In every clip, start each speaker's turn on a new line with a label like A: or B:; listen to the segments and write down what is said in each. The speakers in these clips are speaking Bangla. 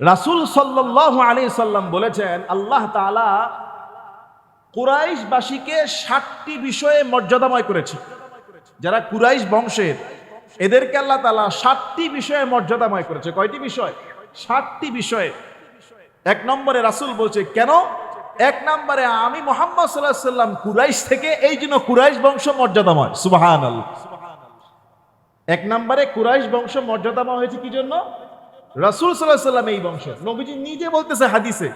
A: রাসূল সাল্লাল্লাহু আলী সাল্লাম বলেছেন, আল্লাহ তাআলা কুরাইশবাসীকে ষাটটি বিষয়ে মর্যাদাময় করেছে। যারা কুরাইশ বংশের, এদেরকে আল্লাহ তালা ষাটটি বিষয়ে মর্যাদাময় করেছে। কয়টি বিষয়? ষাটটি বিষয়ে। এক নম্বরে রাসূল বলছে, কেন? এক নম্বরে আমি মোহাম্মদ সাল্লাহ সাল্লাম কুরাইশ থেকে এই জন্য কুরাইশ বংশ মর্যাদাময়। সুবাহান এক নম্বরে কুরাইশ বংশ মর্যাদাময় হয়েছে কি জন্য? রাসূল সাল্লাহ সাল্লাম এই বংশ নবীজি নিজে বলতেছে হাদিসে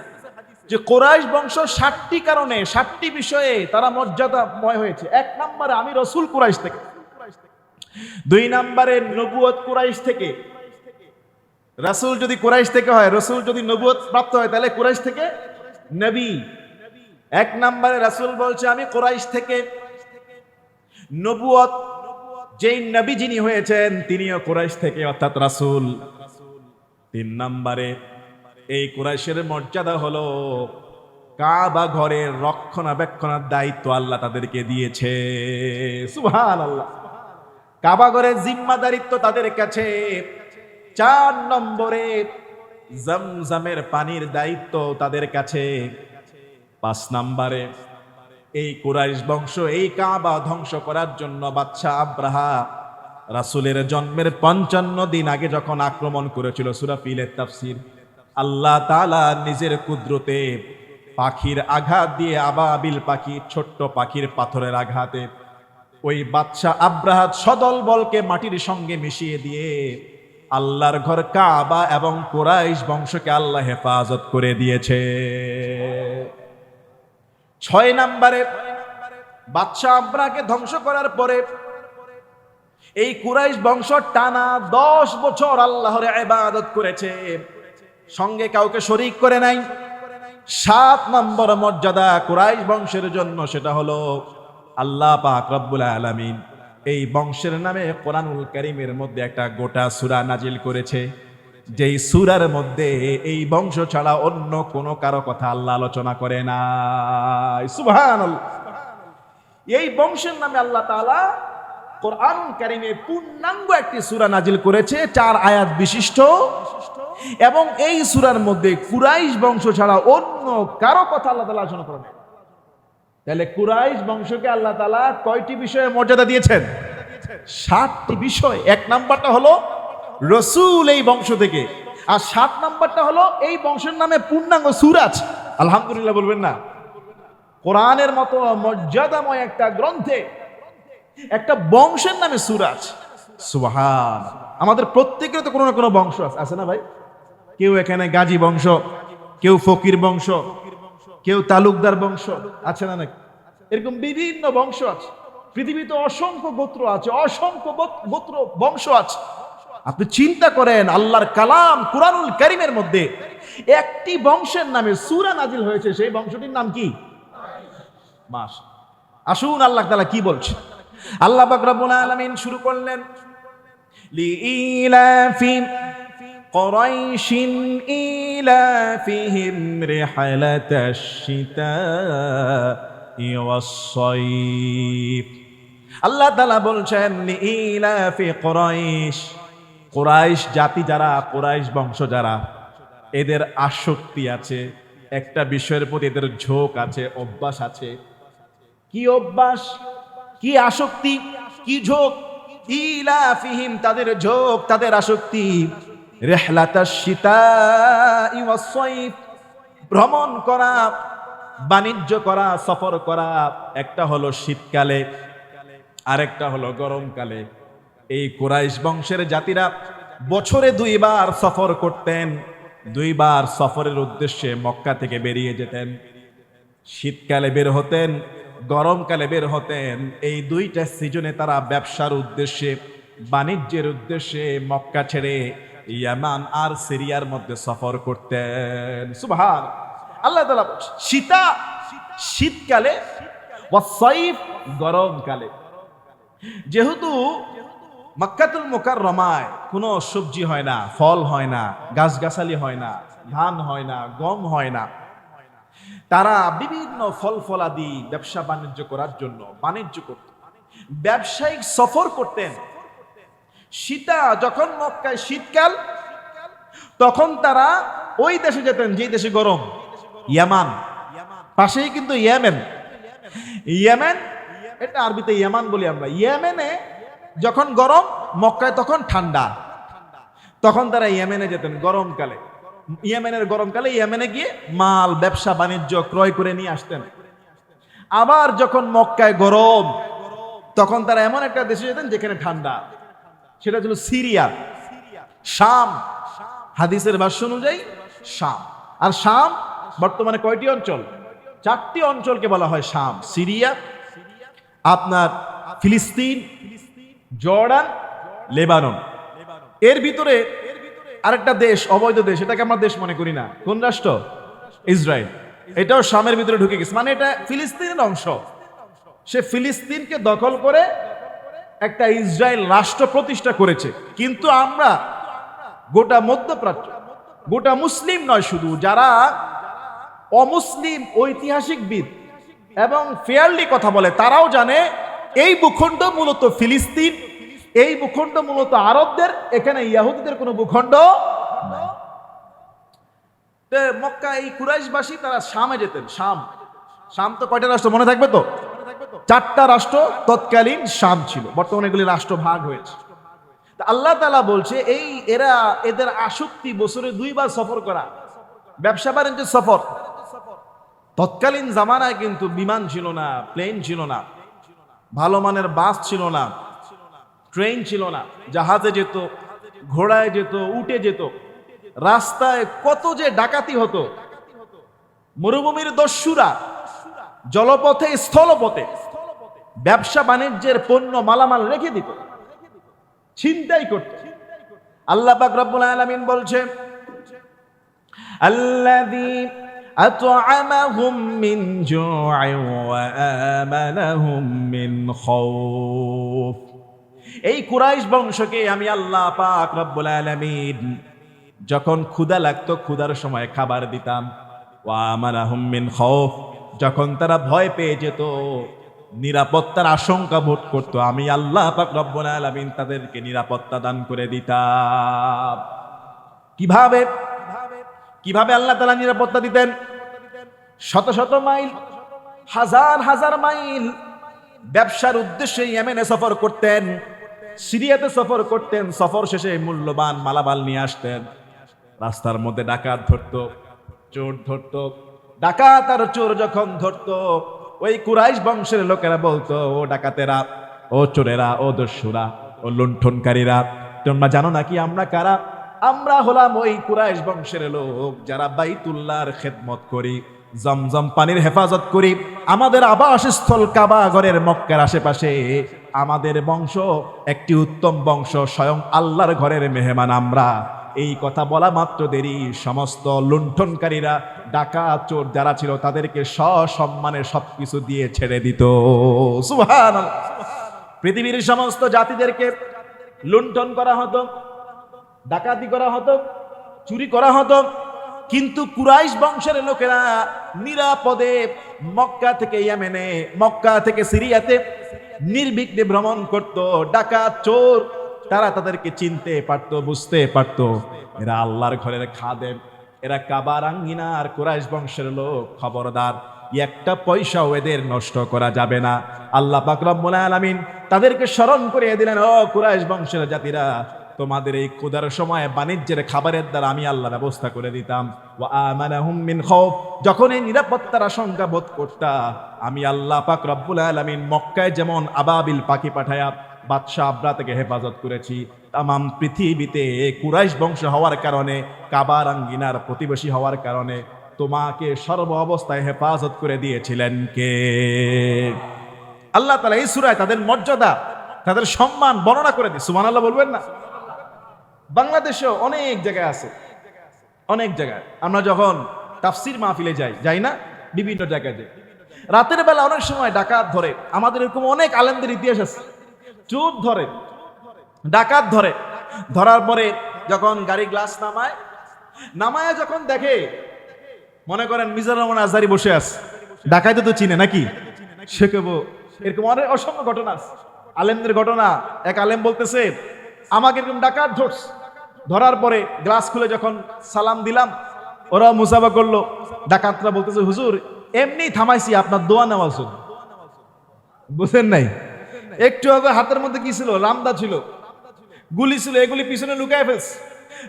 A: যে কোরাইশ বংশ ষাটটি কারণে, ষাটটি বিষয়ে তারা মর্যাদাময় হয়েছে। এক নম্বরে আমি রসুল কুরাইশ থেকে। দুই নম্বরে নবুয়ত কুরাইশ থেকে। রাসূল যদি কুরাইশ থেকে হয়, রসুল যদি নবুয়ত প্রাপ্ত হয়, তাহলে কুরাইশ থেকে নবী। এক নম্বরে রাসূল বলছে, আমি কোরাইশ থেকে নবুয়ত যেই নবী যিনি হয়েছেন, তিনিও কুরাইশ থেকে, অর্থাৎ রাসূল। তিন নম্বরে, এই কুরাইশের মর্যাদা হলো কাবা ঘরের রক্ষণাবেক্ষণের দায়িত্ব আল্লাহ তাদেরকে দিয়েছে। সুবহান আল্লাহ কাবা ঘরের জিম্মাদারিত্ব তাদের কাছে। চার নম্বরে, জমজমের পানির দায়িত্ব তাদের কাছে। পাঁচ নম্বরে, এই কুরাইশ বংশ, এই কাবা ধ্বংস করার জন্য বাচ্চা আব্রাহা রাসূলের জন্মের পঞ্চান্ন দিন আগে যখন আক্রমণ করেছিল সুরাফিলের তাফসির, আল্লাহ তালা নিজের কুদরতে পাখির আঘাত দিয়ে আবাবিল পাখি, ছোট্ট পাখির পাথরের আঘাতে ওই বাচ্চা আব্রাহাত সদল বলকে মাটির সঙ্গে মিশিয়ে দিয়ে আল্লাহর ঘর কাবা এবং কোরাইশ বংশকে আল্লাহ হেফাজত করে দিয়েছে। ছয় নম্বরে বাদশাহ আব্রাহকে ধ্বংস করার পরে এই কুরাইশ বংশ টানা দশ বছর আল্লাহর ইবাদত করেছে। সঙ্গে কাউকে শরিক করে নাই। সাত নম্বর মর্যাদা কুরাইশ বংশের জন্য সেটা হলো আল্লাহ পাক রব্বুল আলামিন। এই বংশের নামে কোরআনুল করিমের মধ্যে একটা গোটা সূরা নাজিল করেছে। যেই সূরার মধ্যে এই বংশ ছাড়া অন্য কোনো কারও কথা আল্লাহ আলোচনা করে না এই বংশের নামে আল্লাহ তাআলা কোরআন কারিমে পূর্ণাঙ্গ একটি সূরা নাজিল করেছে, চার আয়াত বিশিষ্ট। এবং এই সূরার মধ্যে কুরাইশ বংশ ছাড়া অন্য কারও কথা আল্লাহ তাআলা আলোচনা করেন তাহলে কুরাইশ বংশকে আল্লাহ তাআলা কয়টি বিষয়ে মর্যাদা দিয়েছেন? সাতটি বিষয়। এক নাম্বারটা হলো রসুল এই বংশ থেকে। আর সাত নাম্বারটা হলো এই বংশের নামে পূর্ণাঙ্গ সুরাজ আলহামদুলিল্লাহ বলবেন না। কোরআনের মতো মর্যাদাময় একটা গ্রন্থে একটা বংশের নামে সুরাজ। সুবহান। আমাদের প্রত্যেকের তো কোনো না কোনো বংশ আছে। আছে না ভাই? কেউ এখানে গাজী বংশ, কেউ ফকির বংশ, কেউ তালুকদার বংশ, আছে না নাকি এরকম বিভিন্ন বংশ আছে। পৃথিবীতে অসংখ্য গোত্র আছে, অসংখ্য গোত্র বংশ আছে। আপনি চিন্তা করেন, আল্লাহর কালাম কুরআনুল কারীমের মধ্যে একটি বংশের নামে সুরা নাজিল হয়েছে, সেই বংশটির নাম কি? মাস আসুন আল্লাহ তালা কি বলছে? আল্লাহ পাক রব্বুল আলামিন শুরু করলেন লিইলাফি قريش إيلافهم رحلة الشتاء والصيف আল্লাহ তালা বলছেন ইলাফি কোরাইশ কোরাইশ জাতি যারা কোরাইশ বংশ যারা এদের আসক্তি আছে একটা বিষয়ের প্রতি এদের ঝোঁক আছে অভ্যাস আছে কি অভ্যাস কি আসক্তি, কি ঝোঁক? ইলাফিহিম, তাদের ঝোঁক, তাদের আসক্তি। রেহলাতা সীতা ভ্রমণ করা, বাণিজ্য করা, সফর করা, একটা হলো শীতকালে, আরেকটা হলো গরমকালে। এই কোরাইশ বংশের জাতিরা বছরে দুইবার সফর করতেন, দুইবার সফরের উদ্দেশ্যে মক্কা থেকে বেরিয়ে যেতেন। শীতকালে বের হতেন গরমকালে বের হতেন এই দুইটা সিজনে তারা ব্যবসার উদ্দেশ্যে বাণিজ্যের উদ্দেশ্যে মক্কা ছেড়ে ইয়ামান আর সিরিয়ার মধ্যে সফর করতেন। সুবহান। আল্লাহ বলছে, শীতা শীতকালে গরমকালে। যেহেতু মক্কাতুল মোকাররমায় কোনো সবজি হয় না ফল হয় না গাছগাছালি হয় না ধান হয় না গম হয় না তারা বিভিন্ন ফল ফলাদি ব্যবসা বাণিজ্য করার জন্য বাণিজ্য করত। ব্যবসায়িক সফর করতেন। সীতা যখন মক্কায় শীতকাল, তখন তারা ওই দেশে যেতেন যেই দেশে গরম। ইয়ামান। পাশেই কিন্তু ইয়েমেন। ইয়েমেন, এটা আরবিতে ইয়ামান বলি আমরা। ইয়েমেনে যখন গরম, মক্কায় তখন ঠান্ডা। তখন তারা ইয়েমেনে যেতেন গরমকালে। ইয়েমেনের গরমকালে ইয়েমেনে গিয়ে মাল, ব্যবসা, বাণিজ্য ক্রয় করে নিয়ে আসতেন। আবার যখন মক্কায় গরম, তখন তারা এমন একটা দেশে যেতেন যেখানে ঠান্ডা। সেটা ছিল সিরিয়া। শাম, হাদিসের ভাষ্য অনুযায়ী শাম। আর শাম বর্তমানে কয়টি অঞ্চল? চারটি অঞ্চলকে বলা হয় শাম। সিরিয়া, আপনার ফিলিস্তিন, জর্ডান, লেবানন। এর ভিতরে আরেকটা দেশ, অবৈধ দেশ, এটাকে আমরা দেশ মনে করি না। কোন রাষ্ট্র? ইসরায়েল। এটাও শামের ভিতরে ঢুকে গেছে। মানে এটা ফিলিস্তিনের অংশ। সে ফিলিস্তিনকে দখল করে একটা ইসরায়েল রাষ্ট্র প্রতিষ্ঠা করেছে। কিন্তু আমরা গোটা মধ্যপ্রাচ্য, গোটা মুসলিম নয় শুধু, যারা অমুসলিম, ঐতিহাসিকবিদ এবং ফেয়ারলি কথা বলে, তারাও জানে এই ভূখণ্ড মূলত ফিলিস্তিন। এই ভূখণ্ড মূলত আরবদের, এখানে ইয়াহুদিদের কোনো ভূখণ্ড মক্কা এই কুরাইশবাসী তারা শামে যেতেন, শাম। শাম তো কয়টা রাষ্ট্র, মনে থাকবে তো? চারটা রাষ্ট্র তৎকালীন শাম ছিল, বর্তমানে এগুলি রাষ্ট্র ভাগ হয়েছে। আল্লাহ তালা বলছে, এই এরা, এদের আসক্তি বছরে দুইবার সফর করা, ব্যবসা বাণিজ্যের সফর। তৎকালীন জামানায় কিন্তু বিমান ছিল না, প্লেন ছিল না, ভালো মানের বাস ছিল না ট্রেন ছিল না, জাহাজে যেত, ঘোড়ায় যেত, উঠে যেত। রাস্তায় কত যে ডাকাতি হতো। মরুভূমির দস্যুরা জলপথে, স্থলপথে ব্যবসা বাণিজ্যের পণ্য, মালামাল রেখে দিত। ছিনতাই করত। আল্লাহ পাক রব্বুল আলামিন বলছে আল্লাযী আত'আমাহুম মিন জু'ইন ওয়া আমানাহুম মিন খাউফ। এই কুরাইশ বংশকে আমি আল্লাহ পাক রব্বুল আলামিন, যখন ক্ষুধা লাগতো, ক্ষুধার সময় খাবার দিতাম। ওয়া আমানাহুম মিন খাউফ, যখন তারা ভয় পেয়ে যেত, নিরাপত্তার আশঙ্কা বোধ করতো, আমি আল্লাহ পাক রব্বুল আলামিন তাদেরকে নিরাপত্তা দান করে দিতাম। কীভাবে? কীভাবে আল্লাহ তাআলা নিরাপত্তা দিতেন? শত শত মাইল, হাজার হাজার মাইল ব্যবসার উদ্দেশ্যে ইয়েমেনে সফর করতেন। সিরিয়াতে সফর করতেন, সফর শেষে মূল্যবান মালামাল নিয়ে আসতেন। রাস্তার মধ্যে ডাকাত ধরতো, চোর ধরতো। ডাকাত আর চোর যখন ধরতো, ওই কুরাইশ বংশের লোকেরা বলতো, ও ডাকাতেরা, ও চোরেরা, ও দস্যুরা, ও লুণ্ঠনকারীরা, তোমরা জানো নাকি আমরা কারা? আমরা হলাম ওই কুরাইশ বংশের লোক যারা বাইতুল্লাহর খেদমত করি, জমজম পানির হেফাজত করি। আমাদের আবাসস্থল কাবা ঘরের মক্কার আশেপাশে আমাদের বংশ একটি উত্তম বংশ, স্বয়ং আল্লাহর ঘরের মেহমান আমরা। এই কথা বলা মাত্র দেরি। সমস্ত লুণ্ঠনকারীরা ডাকা চোর যারা ছিল, তাদেরকে সসম্মানে সবকিছু দিয়ে ছেড়ে দিত। সুহান পৃথিবীর সমস্ত জাতিদেরকে লুণ্ঠন করা হতো, ডাকাতি করা হতো, চুরি করা হতো। কিন্তু কুরাইশ বংশের লোকেরা নিরাপদে মক্কা থেকে ইয়ামেনে, মক্কা থেকে সিরিয়াতে নির্বিঘ্নে ভ্রমণ করত। ডাকাত, চোর, তারা তাদেরকে চিনতে পারতো, বুঝতে পারতো। এরা আল্লাহর ঘরের খাদেম। এরা কাবার আঙ্গিনা আর কুরাইশ বংশের লোক, খবরদার। একটা পয়সাও এদের নষ্ট করা যাবে না। আল্লাহ পাক রব্বুল আলামিন তাদেরকে স্মরণ করিয়ে দিলেন, ও কুরাইশ বংশের জাতিরা তোমাদের এই ক্ষুধার সময় বাণিজ্যের খাবারের দ্বারা আমি আল্লাহ ব্যবস্থা করে দিতাম। ও আমানাহুম মিন খাউফ, যখন এই নিরাপত্তার আশঙ্কা বোধ করতা, আমি আল্লাহ পাক রব্বুল আলামিন মক্কায় যেমন আবাবিল পাখি পাঠায়া বাদশাহ আবরা থেকে হেফাজত করেছি, তামাম পৃথিবীতে কুরাইশ বংশ হওয়ার কারণে, কাবার আঙ্গিনার প্রতিবেশী হওয়ার কারণে তোমাকে সর্ব অবস্থায় হেফাজত করে দিয়েছিলেন কে? আল্লাহ তালা এই সুরায় তাদের মর্যাদা, তাদের সম্মান বর্ণনা করে দিই সুমান আল্লাহ বলবেন না? বাংলাদেশেও অনেক জায়গায় আছে। অনেক জায়গায়। আমরা যখন তাফসির মাহফিলে যাই যাই না? বিভিন্ন জায়গায় যাই। রাতের বেলা অনেক সময় ডাকাত ধরে। আমাদের এরকম অনেক আলেমদের ইতিহাস আছে। চুপ ধরে। ডাকাত ধরে। ধরার পরে যখন গাড়ি গ্লাস নামায় নামায় যখন দেখে, মনে করেন মিজানুর রহমান আজারি বসে আছে। ডাকাইতে তো চিনে নাকি? সে কেবো এরকম অনেক অসংখ্য ঘটনা আছে। আলেমদের ঘটনা, এক আলেম বলতেছে, আমাকে এরকম ডাকাত ধরস ধরার পরে গ্লাস খুলে যখন সালাম দিলাম, ওরা মুসাফা করল। ডাকাতরা বলতেছে, হুজুর, এমনি থামাইছি আপনার দোয়া নেওয়ার জন্য। বুঝেন নাই? একটু আগে হাতের মধ্যে কি ছিল? রামদা ছিল। গুলি ছিল, এগুলি পিছনে লুকায় ফেলছে।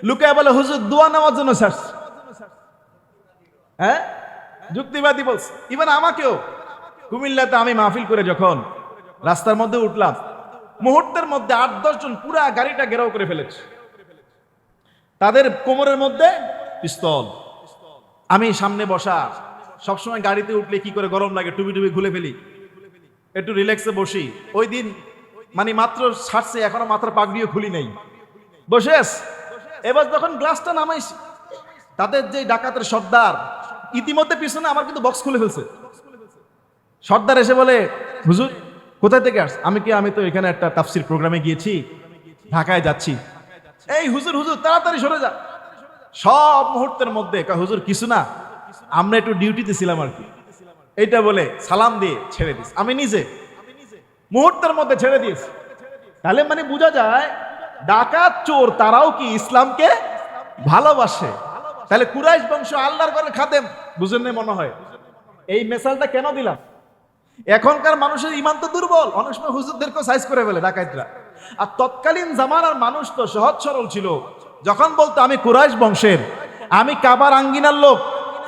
A: লুকায় বলে, হুজুর, দোয়া নেওয়ার জন্য ছাড়ছে। হ্যাঁ? যুক্তিবাদী বলছে। ইভেন আমাকেও। কুমিল্লাতে আমি মাহফিল করে যখন রাস্তার মধ্যে উঠলাম, মুহূর্তের মধ্যে আট দশ জন পুরা গাড়িটা ঘেরাও করে ফেলেছে। তাদের কোমরের মধ্যে পিস্তল। আমি সামনে বসা, সবসময় গাড়িতে উঠলে কি করে গরম লাগে টুবি টুবি খুলে ফেলি। একটু রিল্যাক্সে বসি। ওই দিন মানে মাত্র ছাড়ছে এখনও মাত্র পাগড়িও খুলি নেই। বসেস এবার যখন গ্লাসটা নামাইছি তাদের যে ডাকাতের সর্দার, ইতিমধ্যে পিছনে আমার কিন্তু বক্স খুলে ফেলছে। সর্দার এসে বলে, হুজুর, কোথায় থেকে আস আমি কি, আমি তো এখানে একটা তাফসির প্রোগ্রামে গিয়েছি, ঢাকায় যাচ্ছি। এই হুজুর হুজুর, তাড়াতাড়ি সরে যা। সব মুহূর্তের মধ্যে হুজুর, কিছু না, আমরা একটু ডিউটিতে ছিলাম আর কি। এইটা বলে সালাম দিয়ে ছেড়ে দিস। আমি নিজে মুহূর্তের মধ্যে ছেড়ে দিস তাহলে মানে বোঝা যায়, ডাকাত চোর তারাও কি ইসলামকে ভালোবাসে? তাহলে কুরাইশ বংশ আল্লাহর ঘরে খাদেম, বুঝেন মনে হয়? এই মেসালটা কেন দিলাম? এখনকার মানুষের ইমান তো দুর্বল। অনেক সময় হুজুরদেরকে সাইজ করে ফেলে, ডাকাতরা। আর তৎকালীন জামানার মানুষ তো সহজ সরল ছিল। যখন বলতো, আমি কুরাইশ বংশের, আমি কাবার আঙ্গিনার লোক,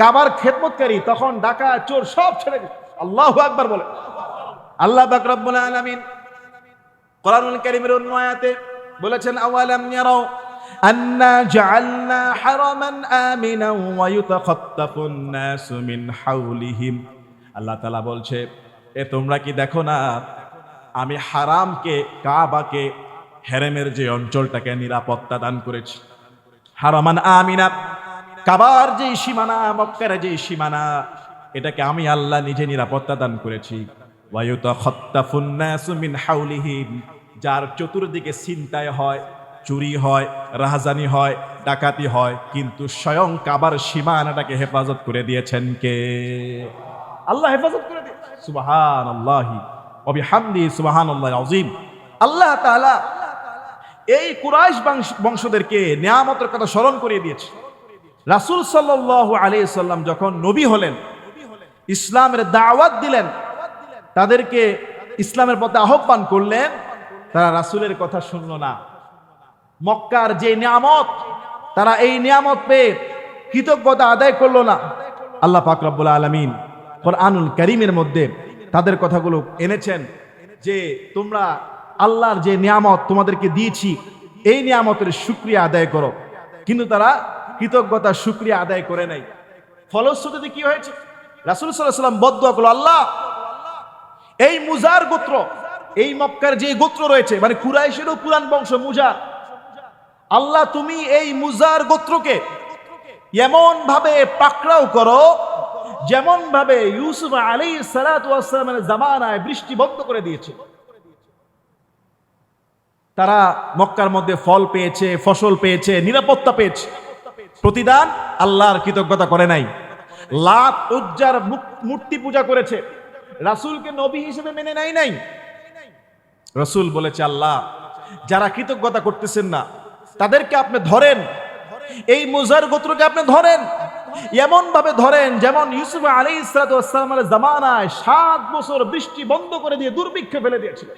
A: কাবার খেদমতকারী, তখন ডাকা চোর সব ছেড়ে। আল্লাহু আকবার বলে। আল্লাহ পাক রব্বুল আলামিন বলেছেন, আওয়ালাম ইয়ারাও জাআলনা হারামান আমিনা ওয়া ইউতাখাত্তাফুন নাসু মিন হাওলিহিম। আল্লাহ তাআলা বলছে, এ তোমরা কি দেখো না আমি হারামকে, কাবাকে, হেরেমের যে অঞ্চলটাকে নিরাপত্তা দান করেছি। হারামান আমিনা, কাবার যে সীমানা, মক্কার যে সীমানা, এটাকে আমি আল্লাহ নিজে নিরাপত্তা দান করেছি। যার চতুর্দিকে ছিনতাই হয়, চুরি হয়, রাহাজানি হয়, ডাকাতি হয়, কিন্তু স্বয়ং কাবার সীমানাটাকে হেফাজত করে দিয়েছেন কে? আল্লাহ হেফাজত করে দিয়ে সুবাহান আল্লাহি অবিহামদি সুবাহান আল্লাহ আজিম আল্লাহ তাআলা এই কুরাইশ বংশদেরকে নিয়ামতের কথা স্মরণ করিয়ে দিয়েছে। রাসূল সাল্লাল্লাহু আলাইহি সাল্লাম যখন নবী হলেন, ইসলামের দাওয়াত দিলেন, তাদেরকে ইসলামের পথে আহ্বান করলেন, তারা রাসূলের কথা শুনল না। মক্কার যে নিয়ামত, তারা এই নিয়ামত পেয়ে কৃতজ্ঞতা আদায় করল না। আল্লাহ পাক রব্বুল আলামিন কোরআনুল করিমের মধ্যে তাদের কথাগুলো এনেছেন যে তোমরা আল্লাহর যে নিয়ামত তোমাদেরকে দিয়েছি, এই নিয়ামতের শুক্রিয়া আদায় করো। কিন্তু তারা কৃতজ্ঞতা, শুক্রিয়া আদায় করে নাই। ফলশ্রুতিতে কি হয়েছে? রাসুল সাল্লাম বদুয়া করল, আল্লাহ, এই মুজার গোত্র, এই মক্কার যে গোত্র রয়েছে মানে কুরাইশেরও পুরান বংশ মুজার, আল্লাহ তুমি এই মুজার গোত্রকে এমন ভাবে পাকড়াও করো যেমন ভাবে ইউসুফ আলী সালাতামের জামানায় বৃষ্টি বন্ধ করে দিয়েছে তারা মক্কার মধ্যে ফল পেয়েছে, ফসল পেয়েছে, নিরাপত্তা পেয়েছে। প্রতিদান আল্লাহর কৃতজ্ঞতা করে নাই। লাত উজ্জার মূর্তি পূজা করেছে। রাসূলকে নবী হিসেবে মেনে নাই নাই। রসুল বলেছে, আল্লাহ, যারা কৃতজ্ঞতা করতেছেন না, তাদেরকে আপনি ধরেন। এই মুজার গোত্রকে আপনি ধরেন। এমন ভাবে ধরেন, যেমন ইউসুফ আলী ইসলাতামের জামানায় সাত বছর বৃষ্টি বন্ধ করে দিয়ে দুর্ভিক্ষে ফেলে দিয়েছিল।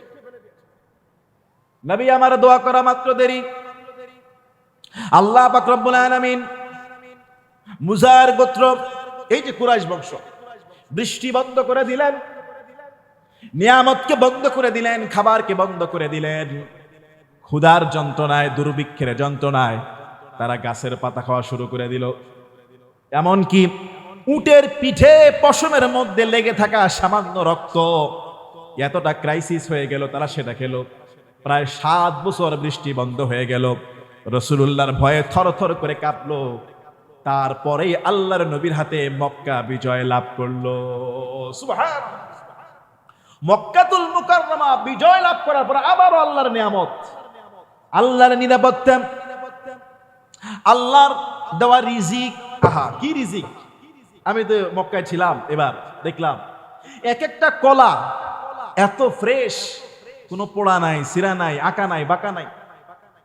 A: নবী আমার দোয়া করা মাত্র দেরি। আল্লাহ পাক রব্বুল আলামিন মুজার গোত্র, এই যে কুরাইশ বংশ, বৃষ্টি বন্ধ করে দিলেন, নিয়ামতকে বন্ধ করে দিলেন, খাবারকে বন্ধ করে দিলেন। ক্ষুধার যন্ত্রণায়, দুর্ভিক্ষের যন্ত্রণায় তারা গাছের পাতা খাওয়া শুরু করে দিল। এমনকি উটের পিঠে পশমের মধ্যে লেগে থাকা সামান্য রক্ত এতটা ক্রাইসিস হয়ে গেল, তারা সেটা খেলো। প্রায় সাত বছর বৃষ্টি বন্ধ হয়ে গেল। রসুল্লাহর ভয়ে থর থর করে কাঁপলো। তারপরেই আল্লাহর নবীর হাতে মক্কা বিজয় লাভ করল। মক্কাতুল মুকাররমা বিজয় লাভ করার পর আবারও আল্লাহর নিয়ামত। আল্লাহর নিরাপত্তা। আল্লাহর দেওয়া রিজিক। আহা, কি রিজিক? আমি তো মক্কায় ছিলাম এবার, দেখলাম। এক একটা কলা এত ফ্রেশ, কোনো পোড়া নাই সিরা নাই, আঁকা নাই, বাঁকা নাই।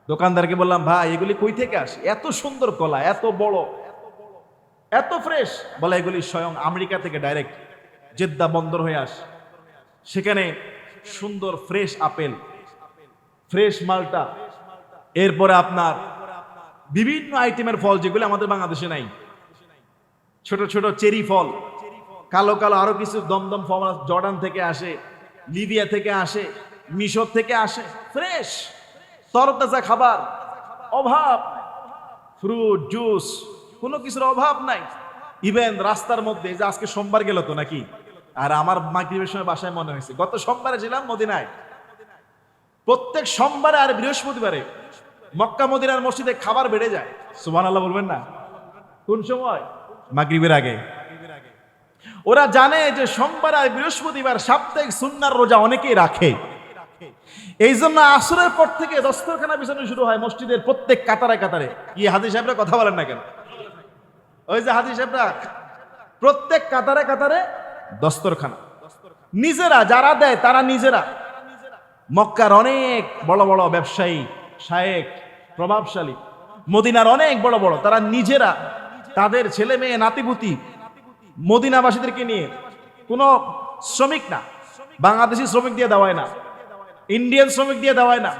A: দোকানদারকে বললাম, ভাই, এগুলি কই থেকে আস? এত সুন্দর কলা, এত বড়, এত ফ্রেশ। বলে, এগুলি স্বয়ং আমেরিকা থেকে ডাইরেক্ট জেদ্দা বন্দর হয়ে আসে। সেখানে সুন্দর ফ্রেশ আপেল, ফ্রেশ মালটা। এরপরে আপনার বিভিন্ন আইটেমের ফল যেগুলো আমাদের বাংলাদেশে নাই ছোট ছোট চেরি ফল, কালো কালো আরও কিছু দমদম ফল জর্ডান থেকে আসে, লিবিয়া থেকে আসে, মিশর থেকে আসে, ফ্রেশ, তরতাজা খাবার, অভাব ফ্রুট, জুস, কোনো কিছুর অভাব নাই। ইভেন রাস্তার মধ্যে যে আজকে সোমবার গেল তো নাকি? আর আমার মাগরিবের সময় বাসায় মনে হয়েছে, গত সোমবারে ছিলাম মদিনায়। প্রত্যেক সোমবারে আর বৃহস্পতিবারে মক্কা, মদিনার মসজিদে খাবার বেড়ে যায়। সুবান আল্লাহ বলবেন না? কোন সময়? মাগরিবের আগে। ওরা জানে যে সোমবার আর বৃহস্পতিবার সাপ্তাহিক সুন্নার রোজা অনেকেই রাখে। এই জন্য আসরের পর থেকে দস্তরখানা বিছানো শুরু হয় মসজিদের প্রত্যেক কাতারে কাতারে। কি হাজি সাহেবরা কথা বলেন না কেন? ওই যে হাজি সাহেবরা, প্রত্যেক কাতারে কাতারে দস্তরখানা। নিজেরা, যারা দেয় তারা নিজেরা। মক্কার অনেক বড় বড় ব্যবসায়ী, শায়েক, প্রভাবশালী, মদিনার অনেক বড় বড়, তারা নিজেরা তাদের ছেলে মেয়ে, নাতিপুতি মদিনাবাসীদেরকে নিয়ে কোনো শ্রমিক না, বাংলাদেশি শ্রমিক দিয়ে দেওয়ায় না, ইন্ডিয়ান শ্রমিক দিয়ে দেওয়ায় না,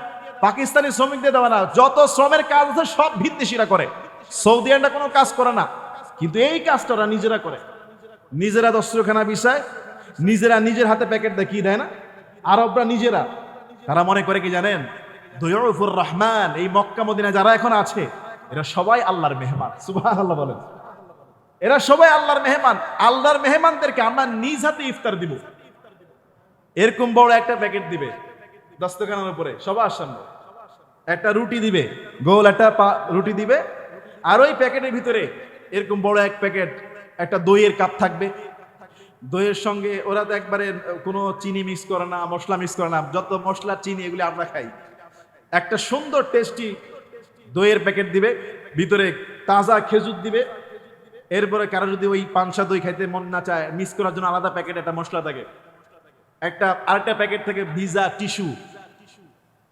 A: পাকিস্তানি শ্রমিক দিয়ে দেওয়া না, যত শ্রমের কাজ আছে সব ভিত্তিশীরা করে। সৌদি সৌদিয়ানরা কোনো কাজ করে না, কিন্তু এই কাজটা নিজেরা করে। নিজেরা দস্ত্রখানা বিষয় নিজেরা নিজের হাতে প্যাকেট দেখিয়ে দেয় না, আরবরা নিজেরা। তারা মনে করে কি জানেন? দৈয়ফুর রহমান, এই মক্কা মদিনা যারা এখন আছে এরা সবাই আল্লাহর মেহমান। সুবাহ আল্লাহ বলেন। এরা সবাই আল্লাহর মেহমান। আল্লাহর মেহমানদেরকে আমরা নিজ হাতে ইফতার দিব। এরকম বড় একটা প্যাকেট দিবে দস্তখানার উপরে, সবার সামনে। একটা রুটি দিবে, গোল একটা রুটি দিবে। আর ওই প্যাকেটের ভিতরে এরকম বড় এক প্যাকেট, একটা দইয়ের কাপ থাকবে। দইয়ের সঙ্গে ওরা তো একবারে কোনো চিনি মিক্স করে না, মশলা মিক্স করে না। যত মশলা, চিনি এগুলি আমরা খাই। একটা সুন্দর টেস্টি দইয়ের প্যাকেট দিবে, ভিতরে তাজা খেজুর দিবে। এরপরে কারও যদি ওই পানসা দই খাইতে মন না চায় মিক্স করার জন্য আলাদা প্যাকেট একটা মশলা থাকে। একটা, আরেকটা প্যাকেট থেকে ভিজা টিস্যু।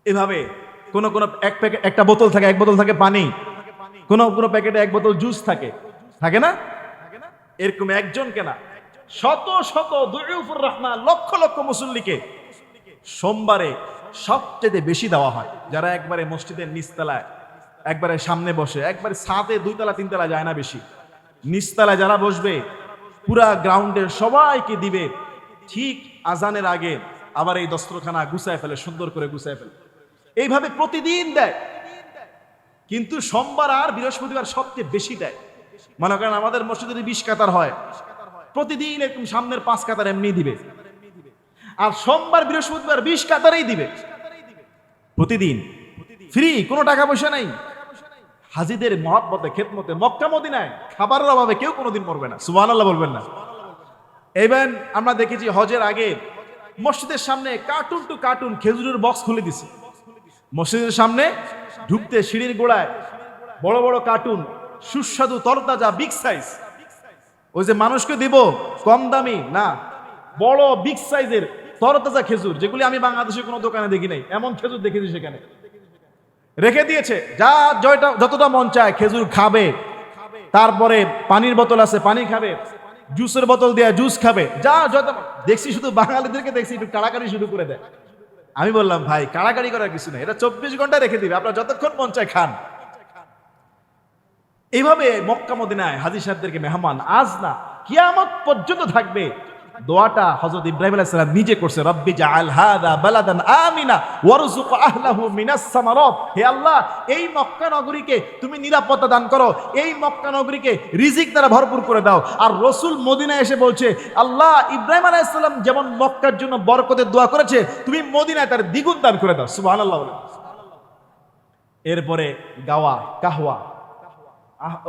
A: এভাবে কোন কোন এক প্যাকেট একটা বোতল থাকে, এক বোতল থাকে পানি। কোন কোন প্যাকেটে এক বোতল জুস থাকে। থাকে না? এরকম একজন কেনা। শত শত দুইফুর রহমান, লক্ষ লক্ষ মুসল্লিকে সোমবারে সবচেয়ে বেশি দেওয়া হয়। যারা একবারে মসজিদের নিচতলায় একবারে সামনে বসে, একবারে সাতে দুইতলা, তিনতলা যায় না বেশি। নিচতলায় যারা বসবে, পুরা গ্রাউন্ডের সবাইকে দিবে। ঠিক আজানের আগে আবার এই দস্ত্রখানা গুছায় ফেলে, সুন্দর করে গুছায় ফেলে। এইভাবে প্রতিদিন দেয়। কিন্তু সোমবার আর বৃহস্পতিবার সবচেয়ে বেশি দেয়। মনে করেন আমাদের মসজিদে বিশ কাতার হয়, প্রতিদিন এরকম সামনের পাঁচ কাতার এমনি দিবে। আর সোমবার, বৃহস্পতিবার বিশ কাতারেই দিবে। প্রতিদিন। ফ্রি, কোনো টাকা পয়সা নাই। হাজিদের মহাব্বতে খেতমতে মক্কা মদিনায় খাবারের অভাবে কেউ কোনোদিন মরবে না। সুবান আল্লাহ বলবেন না। এইবার আমরা দেখেছি হজের আগে মসজিদের সামনে কার্টুন টু কার্টুন খেজুরের বক্স খুলে দিছে। মসজিদের সামনে ঢুকতে সিঁড়ির গোড়ায় বড় বড় কার্টুন সুস্বাদু তরতাজা বিগ সাইজ ওই যে মানুষকে দিব কম দামি না বড় বিগ সাইজের তরতাজা খেজুর যেগুলি আমি বাংলাদেশে কোনো দোকানে দেখি নাই এমন খেজুর দেখেছি সেখানে। রেখে দিয়েছে। যা জয়টা যতটা মন চায় খেজুর খাবে। তারপরে পানির বোতল আছে, পানি খাবে। জুসের বোতল দেয়া জুস খাবে। যা যত দেখছি শুধু বাঙালিদেরকে দেখছি, একটু কাড়াকাড়ি শুরু করে দেয়। আমি বললাম, ভাই, কাড়াকাড়ি করার কিছু নেই। এটা চব্বিশ ঘণ্টা রেখে দিবে। আপনার যতক্ষণ মন চায় খান। এইভাবে মক্কা মদিনায় হাজি সাহেবদেরকে মেহমান, আজ না, কিয়ামত পর্যন্ত থাকবে। দোয়াটা হযরত ইব্রাহিম আলাইহিস নিজে করছে, রব্বি জাআল হাদা বালাদান আমিনা ওয়ারযুক আহলাহু মিনাস সামারাত। হে আল্লাহ, এই মক্কা নগরীকে তুমি নিরাপত্তা দান করো, এই মক্কা নগরীকে রিজিক দ্বারা ভরপুর করে দাও। আর রসুল মদিনায় এসে বলছে, আল্লাহ, ইব্রাহিম আলাইহিস যেমন মক্কার জন্য বরকতের দোয়া করেছে, তুমি মদিনায় তার দ্বিগুণ দান করে দাও। সুবহানাল্লাহ এরপরে গাওয়া, কাহওয়া।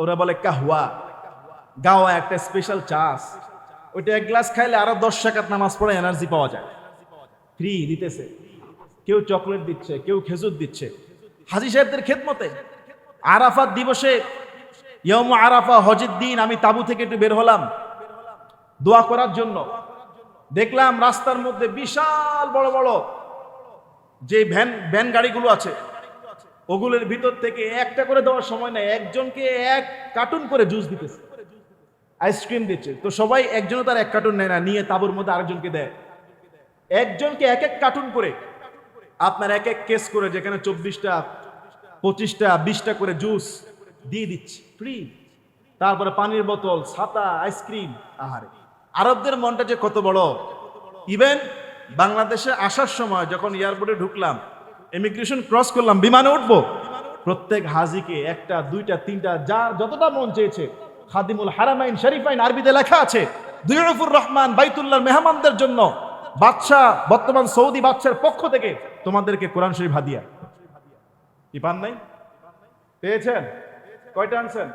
A: ওরা বলে কাহুয়া গাওয়া একটা স্পেশাল চাষ। ওইটা এক গ্লাস খাইলে আরও দশ টাকার নামাজ পড়ে এনার্জি পাওয়া যায়। ফ্রি দিতেছে। কেউ চকলেট দিচ্ছে, কেউ খেজুর দিচ্ছে। হাজি সাহেবদের খেদমতে আরাফাত দিবসে ইয়ম আরাফা, হজের দিন আমি তাবু থেকে একটু বের হলাম। দোয়া করার জন্য। দেখলাম রাস্তার মধ্যে বিশাল বড় বড় যে ভ্যান ভ্যান গাড়িগুলো আছে, ওগুলোর ভিতর থেকে একটা করে দেওয়ার সময় নেই, একজনকে এক কার্টুন করে জুস দিতেছে। আইসক্রিম দিচ্ছে। তো সবাই একজনও তার এক কার্টুন নেয় না, নিয়ে তাবুর মধ্যে আরেকজনকে দেয়। একজনকে এক এক কার্টুন করে আপনার এক এক কেস করে যেখানে চব্বিশটা, পঁচিশটা, বিশটা করে জুস দিয়ে দিচ্ছে। ফ্রি তারপরে পানির বোতল, ছাতা আইসক্রিম আহারে। আরবদের মনটা যে কত বড়। ইভেন বাংলাদেশে আসার সময় যখন এয়ারপোর্টে ঢুকলাম ইমিগ্রেশন ক্রস করলাম, বিমানে উঠবো, প্রত্যেক হাজিকে একটা, দুইটা, তিনটা যা যতটা মন চেয়েছে খাদিমুল হারামাইন শরীফাইন আরবিতে লেখা আছে দুইরফুর রহমান বাইতুল্লাহ মেহমানদের জন্য বাদশাহ, বর্তমান সৌদি বাদশার পক্ষ থেকে তোমাদেরকে কোরআন শরীফ হাদিয়া। কি পান নাই? পেয়েছেন? কয়টা আনছেন?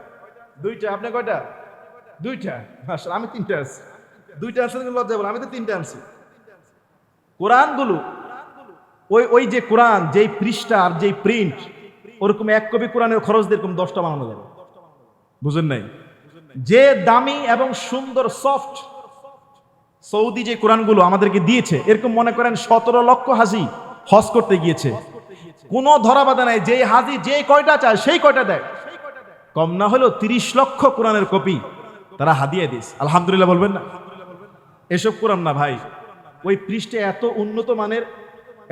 A: দুইটা। আপনি কয়টা? দুইটা। আমি তিনটা আনছি। দুইটা আনছেন লজ্জা বলে, আমি তো তিনটা আনছি। কোরআনগুলো, ওই ওই যে কোরআন, যেই পৃষ্ঠা আর যেই প্রিন্ট, ওরকম এক কপি কোরআনের খরচ দিয়ে এরকম দশটা বানানো যাবে। বুঝেন নাই? যে দামি এবং সুন্দর সফট সৌদি যে কোরআনগুলো আমাদেরকে দিয়েছে, এরকম মনে করেন সতেরো লক্ষ হাজি হজ করতে গিয়েছে। কোনো ধরা বাধা নাই যে হাজি যে কয়টা চায় সেই কয়টা দেয়। কম না হলেও তিরিশ লক্ষ কোরআনের কপি তারা হাদিয়ে দিস আলহামদুলিল্লাহ বলবেন না? এসব কোরআন না ভাই। ওই পৃষ্ঠে এত উন্নত মানের,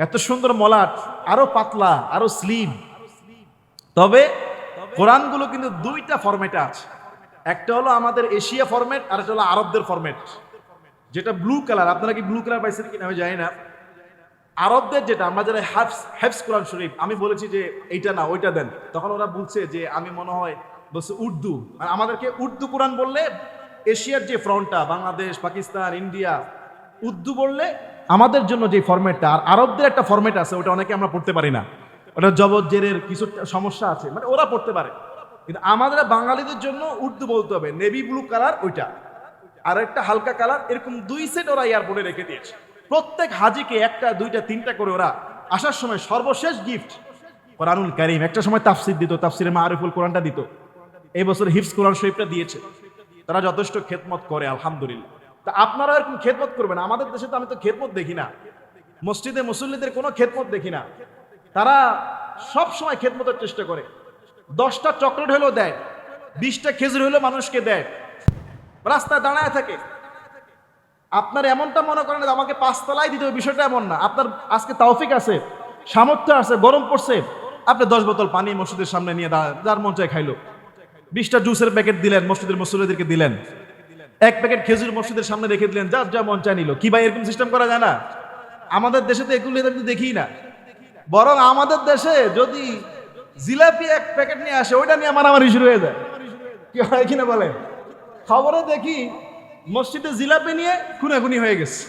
A: এত সুন্দর মলাট, আরও পাতলা, আরও স্লিম তবে কোরআনগুলো কিন্তু দুইটা ফরম্যাটে আছে। একটা হলো আমাদের এশিয়া ফরম্যাট আর একটা হলো আরবদের ফরম্যাট যেটা ব্লু কালার আপনারা কি ব্লু কালার পাইছেন কিনা আমি জানি না। আরবদের যেটা, আমরা যারা হ্যাফস হ্যাফস কোরআন শরীফ, আমি বলেছি যে এইটা না, ওইটা দেন। তখন ওরা বলছে যে আমি মনে হয় বলছে উর্দু। আর আমাদেরকে উর্দু কোরআন বললে এশিয়ার যে ফ্রন্টটা, বাংলাদেশ, পাকিস্তান, ইন্ডিয়া, উর্দু বললে আমাদের জন্য যে ফরম্যাটটা আর আরবদের একটা ফরম্যাট আছে, ওটা অনেকে আমরা পড়তে পারি না। ওটা জবজ্জেরের কিছু সমস্যা আছে মানে ওরা পড়তে পারে। কিন্তু আমাদের বাঙালিদের জন্য উর্দু বলতে হবে। নেভি ব্লু কালার ওইটা। আর একটা হালকা কালার, এরকম দুই সেট ওরা এয়ারপোর্টে রেখে দিয়েছে। প্রত্যেক হাজিকে একটা, দুইটা, তিনটা করে ওরা আসার সময় সর্বশেষ গিফট কোরআনুল কারিম। একটা সময় তাফসির দিত, তাফসিরে মারিফুল কোরআনটা দিত। এই বছর হিফস কোরআন শরীফটা দিয়েছে। তারা যথেষ্ট খেদমত করে, আলহামদুলিল্লাহ। তা আপনারা এরকম খেদমত করবেন আমাদের দেশে তো আমি তো খেদমত দেখি না। মসজিদে মুসল্লিদের কোনো খেদমত দেখি না। তারা সব সময় খেদমতের চেষ্টা করে। দশটা চকলেট হলেও দেয়, বিশটা খেজুর হলেও মানুষকে দেয়। রাস্তায় দাঁড়ায় থাকে। আপনার এমনটা মনে করেন আমাকে পাঁচতলায় দিতে হবে, বিষয়টা এমন না। আপনার আজকে তাওফিক আছে, সামর্থ্য আছে, গরম পড়ছে। আপনি দশ বোতল পানি মসজিদের সামনে নিয়ে দাঁড়ান, যার মন চায় খাইলো। বিশটা জুসের প্যাকেট দিলেন, মসজিদের মুসল্লিদেরকে দিলেন। এক প্যাকেট খেজুর মসজিদের সামনে রেখে দিলেন, যার যা মন চায় নিল। কি ভাই, এরকম সিস্টেম করা যায় না? আমাদের দেশে তো এগুলো দেখি না। বরং আমাদের দেশে যদি জিলাপি এক প্যাকেট নিয়ে আসে, ওইটা নিয়ে আমার আমার শুরু হয়ে যায়। কি হয় কিনা বলে খবরে দেখি মসজিদে জিলাপি নিয়ে খুনাখুনি হয়ে গেছে।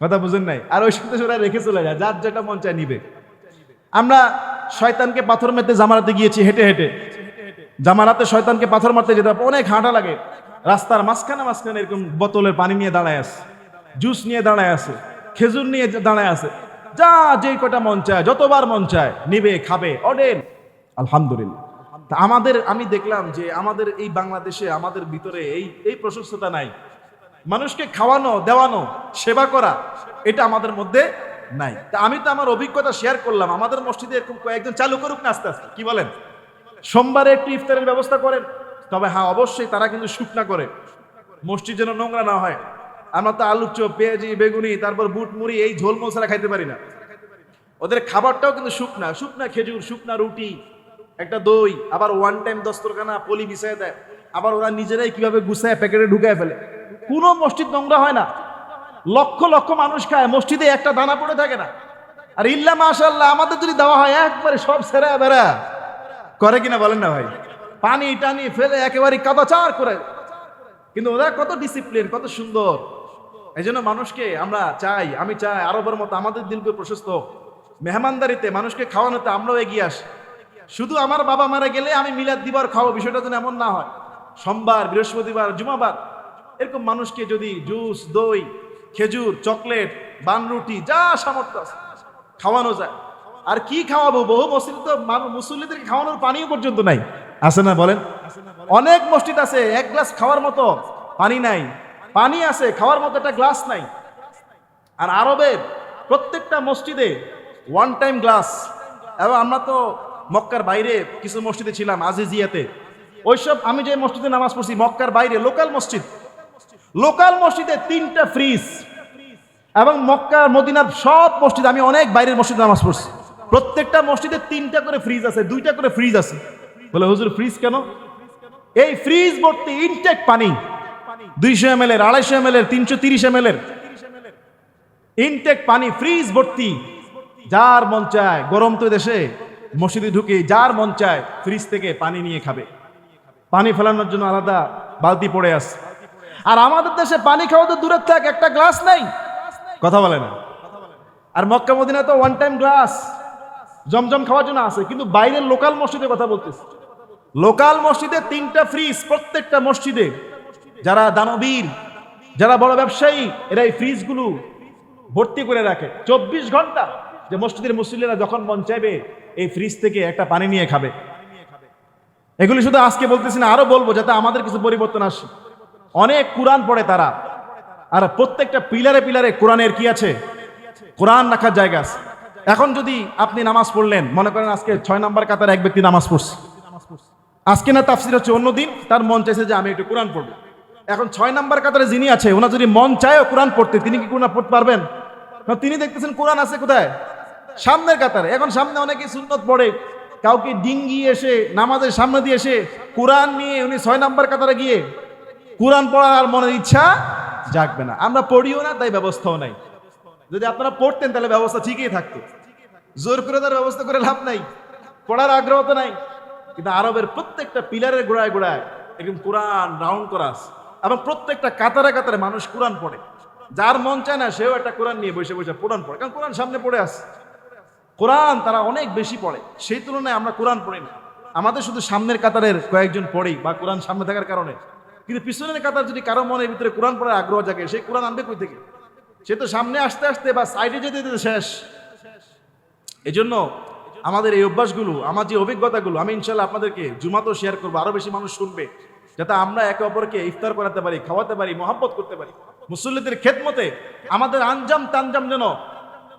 A: কথা বুঝেন নাই? আর ওই সাথে ওরা রেখে চলে যায়, যার যেটা মন চায় নিবে। আমরা শয়তানকে পাথর মেরতে জামারাতে গিয়েছি, হেঁটে হেঁটে। জামারাতে শয়তানকে পাথর মারতে যেতে অনেক হাঁটা লাগে। রাস্তার মাঝখানে মাঝখানে এরকম বোতলের পানি নিয়ে দাঁড়ায় আছে, জুস নিয়ে দাঁড়ায় আছে, খেজুর নিয়ে দাঁড়ায় আছে। যা যে কটা মন চায়, যতবার মন চায়, নিবে, খাবে, অডেন। আলহামদুলিল্লাহ। তা আমাদের, আমি দেখলাম যে আমাদের এই বাংলাদেশে, আমাদের ভিতরে এই এই প্রশস্ততা নাই। মানুষকে খাওয়ানো, দেওয়ানো, সেবা করা, এটা আমাদের মধ্যে নাই। তা আমি তো আমার অভিজ্ঞতা শেয়ার করলাম। আমাদের মসজিদে এরকম কয়েকজন চালু করুক না আস্তে আস্তে। কি বলেন? সোমবারে একটু ইফতারের ব্যবস্থা করেন। তবে হ্যাঁ অবশ্যই তারা কিন্তু শুকনা করে। মসজিদ যেন নোংরা না হয়। আমরা তো আলু চোপ, পেঁয়াজি, বেগুনি, তারপর বুট, মুড়ি, এই ঝোল মশলা খাইতে পারি না। ওদের খাবারটাও কিন্তু শুকনা শুকনা খেজুর, শুকনা রুটি, একটা দই, আবার ওয়ান টাইম দস্তরখানা, পলি বিছায় দেয়। আবার ওরা নিজেরাই কীভাবে গুছায়, প্যাকেটে ঢুকায় ফেলে। কোনো মসজিদ নোংরা হয় না। লক্ষ লক্ষ মানুষ খায়, মসজিদে একটা দানা পড়ে থাকে না। আর ইল্লা মাশাল্লাহ আমাদের যদি দেওয়া হয়, একবারে সব সেরা বেড়া। করে কিনা বলেন না ভাই? পানি টানি ফেলে একেবারে কাদাচার করে। কিন্তু ওরা কত ডিসিপ্লিন কত সুন্দর। এই জন্য মানুষকে আমরা চাই, আমি চাই আরবের মতো আমাদের দিলকে প্রশস্ত মেহমানদারিতে, মানুষকে খাওয়ানোতে আমরাও এগিয়ে আসি। শুধু আমার বাবা মারা গেলে আমি মিলাদ দিবার খাওয়া বিষয়টা যেন এমন না হয়। সোমবার, বৃহস্পতিবার, জুমাবার, এরকম মানুষকে যদি জুস, দই, খেজুর, চকলেট বানরুটি যা সামর্থ্য আছে, খাওয়ানো যায়। আর কি খাওয়াবো? বহু মসজিদ তো মুসল্লিদেরকে খাওয়ানোর পানিও পর্যন্ত নাই। আছে না বলেন? অনেক মসজিদ আছে, এক গ্লাস খাওয়ার মতো পানি নাই। পানি আছে, খাওয়ার মতো একটা গ্লাস নাই। আর আরবের প্রত্যেকটা মসজিদে ওয়ান টাইম গ্লাস এবং আমরা তো মক্কার বাইরে কিছু মসজিদে ছিলাম, আজিজিয়াতে। ওইসব আমি যে মসজিদে নামাজ পড়ছি, মক্কার বাইরে লোকাল মসজিদ। লোকাল মসজিদে তিনটা ফ্রিজ এবং মক্কার, মদিনার সব মসজিদ আমি অনেক বাইরের মসজিদে নামাজ পড়ছি। প্রত্যেকটা মসজিদে তিনটা করে ফ্রিজ আছে, দুইটা করে ফ্রিজ আছে। বলে, হুজুর ফ্রিজ কেন? এই ফ্রিজ ভর্তি ইনটেক পানি। দুইশো এম এল এর আড়াইশো এম এল এর তিনশো তিরিশ এম এল এর ইনটেক পানি ফ্রিজ ভর্তি, যার মন চায় গরম তো দেশে, মসজিদে ঢুকে যার মন চায় ফ্রিজ থেকে পানি নিয়ে খাবে। পানি ফেলানোর জন্য আলাদা বালতি পড়ে আছে। আর আমাদের দেশে পানি খাওয়া তো দূরের থাক, একটা গ্লাস নাই। কথা বলে না। আর মক্কা মদিনা তো ওয়ান টাইম গ্লাস জমজম খাওয়ার জন্য আছে, কিন্তু বাইরের লোকাল মসজিদে কথা বলতেছে। লোকাল মসজিদে তিনটা ফ্রিজ প্রত্যেকটা মসজিদে। যারা দানবীর, যারা বড় ব্যবসায়ী, এরা এই ফ্রিজগুলো ভর্তি করে রাখে। চব্বিশ ঘণ্টা যে মসজিদের মুসলিরা যখন মন চাইবে, এই ফ্রিজ থেকে একটা পানি নিয়ে খাবে। এগুলি শুধু আজকে বলতেছি না, আরও বলব যাতে আমাদের কিছু পরিবর্তন আসে। অনেক কোরআন পড়ে তারা, আর প্রত্যেকটা পিলারে পিলারে কোরআনের কি আছে? কোরআন রাখার জায়গা আছে। এখন যদি আপনি নামাজ পড়লেন, মনে করেন আজকে ছয় নাম্বার কাতার এক ব্যক্তি নামাজ পড়ছে। আজকে না তাফসির হচ্ছে অন্যদিন তার মন চাইছে যে আমি একটু কোরআন পড়ব। এখন ছয় নাম্বার কাতারে যিনি আছে, ওনার যদি মন চায়ও কোরআন পড়তে, তিনি কি কোরআন পড়তে পারবেন? তিনি দেখতেছেন কোরআন আছে কোথায়? সামনের কাতারে। এখন সামনে অনেকে সুন্নত পড়ে, কাউকে ডিঙ্গি এসে, নামাজের সামনে দিয়ে এসে কোরআন নিয়ে উনি ছয় নাম্বার কাতারে গিয়ে কোরআন পড়ার আর মনের ইচ্ছা জাগবে না। আমরা পড়িও না, তাই ব্যবস্থাও নাই। যদি আপনারা পড়তেন, তাহলে ব্যবস্থা ঠিকই থাকতো। জোর করে তার ব্যবস্থা করে লাভ নাই। পড়ার আগ্রহ তো নাই। কিন্তু আরবের প্রত্যেকটা পিলারের গোড়ায় গোড়ায় একদম কোরআন রাউন্ড করা আছে। এবং প্রত্যেকটা কাতারে কাতারে মানুষ কোরআন পড়ে। যার মন চায় না, সেও একটা কোরআন নিয়ে বসে বসে কোরআন পড়ে। কারণ কোরআন সামনে পড়ে আছে। কোরআন তারা অনেক বেশি পড়ে। সেই তুলনায় আমরা কোরআন পড়ি না। আমাদের শুধু সামনের কাতারের কয়েকজন পড়ি বা কোরআন সামনে থাকার কারণে। কিন্তু পিছনের কাতার যদি কারও মনের ভিতরে কোরআন পড়ার আগ্রহ জাগে, সেই কোরআন আনবে কই থেকে? সে তো সামনে আসতে আসতে বা সাইডে যেতে যেতে শেষ। এজন্য আমাদের এই অভ্যাসগুলো, আমার যে অভিজ্ঞতাগুলো, আমি ইনশাল্লাহ আপনাদেরকে জুমাতেও শেয়ার করব। আরও বেশি মানুষ শুনবে। যাতে আমরা একে অপরকে ইফতার করাতে পারি, খাওয়াতে পারি, মহাব্বত করতে পারি। মুসল্লিদের খেদমতে আমাদের আঞ্জাম তানজাম যেন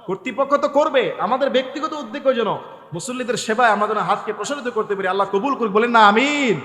A: কর্তৃপক্ষ তো করবে, আমাদের ব্যক্তিগত উদ্যোগ যেন মুসল্লিদের সেবায় আমরা যেন হাতকে প্রসারিত করতে পারি। আল্লাহ কবুল করুক, বলেন না, আমিন।